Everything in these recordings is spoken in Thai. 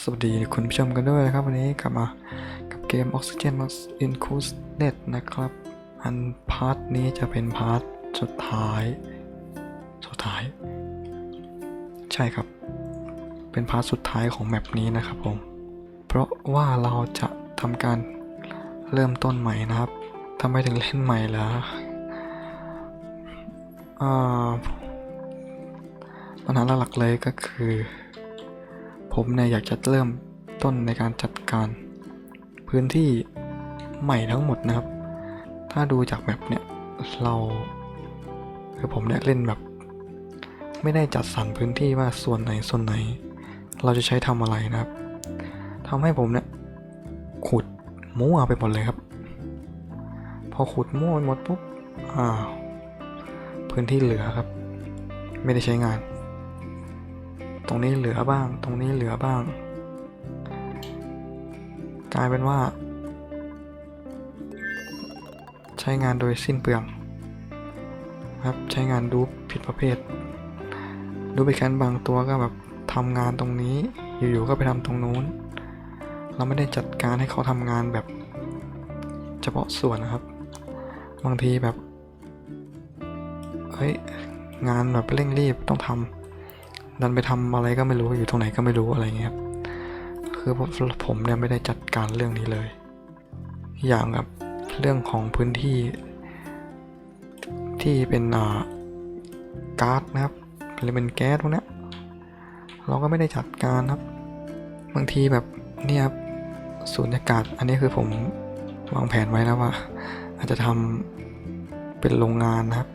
สวัสดีคุณผู้ชมกันด้วยนะครับ วันนี้กลับมากับเกม Oxygen Max Include Net นะครับ อันพาร์ทนี้จะเป็นพาร์ทสุดท้าย สุดท้าย ใช่ครับ เป็นพาร์ทสุดท้ายของแมปนี้นะครับผม เพราะว่าเราจะทำการเริ่มต้นใหม่นะครับทำไมถึงเล่นใหม่ล่ะปัญหาหลักๆเลยก็คือ ผมเนี่ยอยากจะเริ่มต้นในการจัดการ พื้นที่ใหม่ทั้งหมดนะครับ ถ้าดูจากแบบเนี่ยเราคือผมเนี่ยเล่นแบบ ไม่ได้จัดสรรพื้นที่ว่าส่วนไหนส่วนไหน เราจะใช้ทำอะไรนะครับทำให้ผมเนี่ยขุดมั่วไปหมดเลยครับ พอขุดมั่วไปหมดปุ๊บอ้าวพื้นที่เหลือครับ ไม่ได้ใช้งาน รงนี้เหลือบ้าง ตรงนี้เหลือบ้าง กลายเป็นว่า ใช้งานโดยสิ้นเปลืองครับใช้งานดูผิดประเภท ดูไปแคนบางตัวก็แบบทำงานตรงนี้อยู่ๆก็ไปทำตรงนู้น เราไม่ได้จัดการให้เขาทำงานแบบเฉพาะส่วนนะครับ บางทีแบบเฮ้ยงานแบบเร่งรีบต้องทำ ดันไปทำอะไรก็ไม่รู้อยู่ตรงไหนก็ไม่รู้อะไรเงี้ยครับคือผมผมเนี่ยไม่ได้จัดการเรื่องนี้เลย อย่างกับเรื่องของพื้นที่ ที่เป็นอ่าก๊าซนะครับหรือเป็นแก๊สพวกเนี้ยเราก็ไม่ได้จัดการครับ บางทีแบบเนี่ยครับสูญญากาศ อันนี้คือผมวางแผนไว้แล้วว่า อาจจะทำเป็นโรงงานนะครับ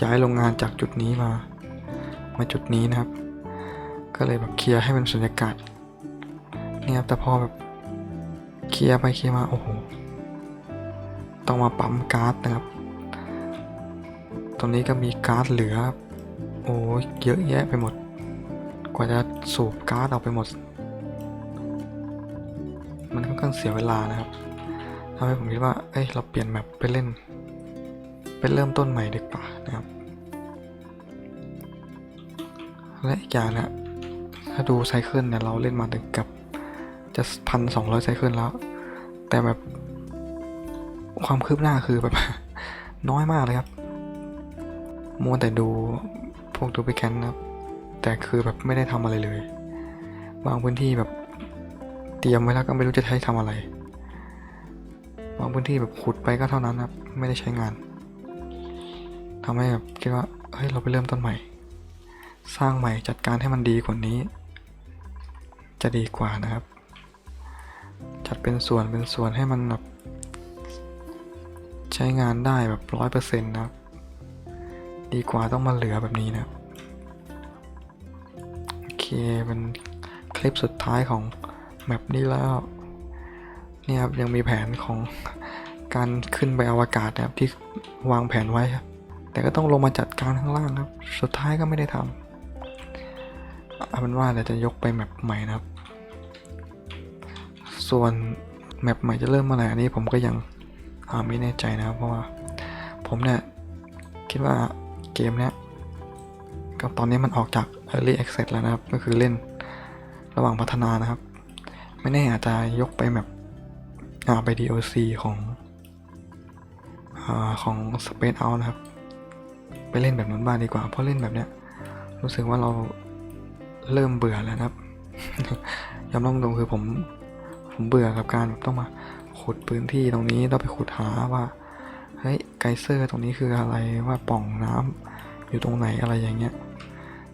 ย้ายโรงงานจากจุดนี้มา มาจุดนี้นะครับ ก็เลยแบบเคลียร์ให้มันสุญญากาศเนี่ยครับแต่พอแบบเคลียร์ไปเคลียร์มาโอ้โหต้องมาปั๊มก๊าซนะครับ ตรงนี้ก็มีก๊าซเหลือ โอ้ยเยอะแยะไปหมด กว่าจะสูบก๊าซออกไปหมด มันค่อนข้างเสียเวลานะครับทำให้ผมคิดว่า เอ้ย เราเปลี่ยนแมปไปเล่นไปเริ่มต้นใหม่ดีกว่านะครับ และอีกอย่างนะ ถ้าดูไซเคิลเนี่ยเราเล่นมาถึงกับจะพันสองร้อยไซเคิลแล้ว แต่แบบความคืบหน้าคือแบบ น้อยมากเลยครับมัวแต่ดูพวกดูไปแคนนะครับ แต่คือแบบไม่ได้ทำอะไรเลย บางพื้นที่แบบเตรียมไว้แล้วก็ไม่รู้จะใช้ทำอะไร บางพื้นที่แบบขุดไปก็เท่านั้นครับ ไม่ได้ใช้งานทำให้แบบคิดว่าเฮ้ยเราไปเริ่มต้นใหม่ สร้างใหม่จัดการให้มันดีกว่านี้ จะดีกว่านะครับ จัดเป็นส่วนเป็นส่วนให้มันแบบใช้งานได้แบบร้อยเปอร์เซ็นต์นะครับดีกว่าต้องมาเหลือแบบนี้นะโอเคเป็นคลิปสุดท้ายของแมปนี้แล้วนี่ครับยังมีแผนของการขึ้นไปอวกาศนะครับที่วางแผนไว้ครับแต่ก็ต้องลงมาจัดการข้างล่างครับ สุดท้ายก็ไม่ได้ทำเอาเป็นว่าเดี๋ยวจะยกไปแมปใหม่นะครับ ส่วนแมปใหม่จะเริ่มเมื่อไหร่อันนี้ผมก็ยังไม่แน่ใจนะครับเพราะว่าผมเนี่ยคิดว่าเกมเนี้ยก็ตอนนี้มันออกจาก Early Access แล้วนะครับ ก็คือเล่นระหว่างพัฒนานะครับ ไม่แน่อาจจะยกไปแบบอ่าไป DLC ของอของ Space Out นะครับ ไปเล่นแบบนั้นบ้างดีกว่า เพราะเล่นแบบเนี้ยรู้สึกว่าเราเริ่มเบื่อแล้วนะครับ ยอมรับตรงคือผม ผมเบื่อกับการต้องมาขุดพื้นที่ตรงนี้ต้องไปขุดหาว่าเฮ้ยไกเซอร์ตรงนี้คืออะไรว่าป่องน้ำอยู่ตรงไหนอะไรอย่างเงี้ย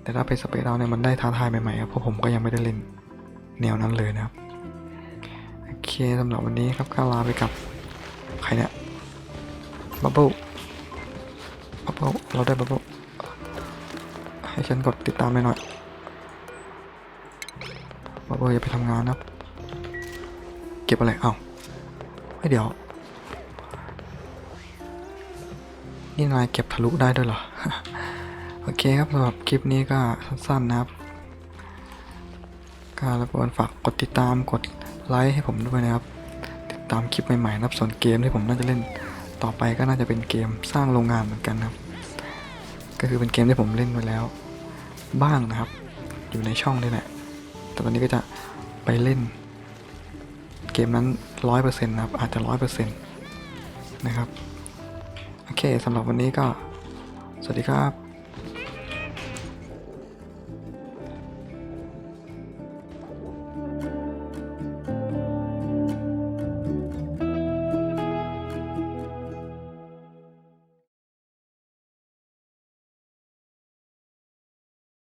แต่ถ้าไปสเปซเอาเนี่ยมันได้ท้าทายใหม่ๆครับเพราะผมก็ยังไม่ได้เล่นแนวนั้นเลยนะครับโอเคสำหรับวันนี้ครับก็ลาไปกับใครเนี่ยบับเบิ้ลบับเบิ้ลเราได้บับเบิ้ลให้ฉันกดติดตามไปหน่อยบับเบิ้ลอย่าไปทำงานนะครับ เก็บอะไร เอ้าไม่เดี๋ยว นี่นายเก็บทะลุได้ด้วยเหรอ โอเคครับสำหรับคลิปนี้ก็สั้นๆนะครับก็รบกวนฝากกดติดตามกดไลค์ให้ผมด้วยนะครับ ติดตามคลิปใหม่ๆนะครับส่วนเกมที่ผมน่าจะเล่นต่อไปก็น่าจะเป็นเกมสร้างโรงงานเหมือนกันครับ ก็คือเป็นเกมที่ผมเล่นไปแล้ว บ้างนะครับ อยู่ในช่องนี่แหละแต่ตอนนี้ก็จะไปเล่น กมนั้นร้อยเปอร์เซ็นต์นะครับ อาจจะร้อยเปอร์เซ็นต์นะครับ โอเคสำหรับวันนี้ก็ สวัสดีครับ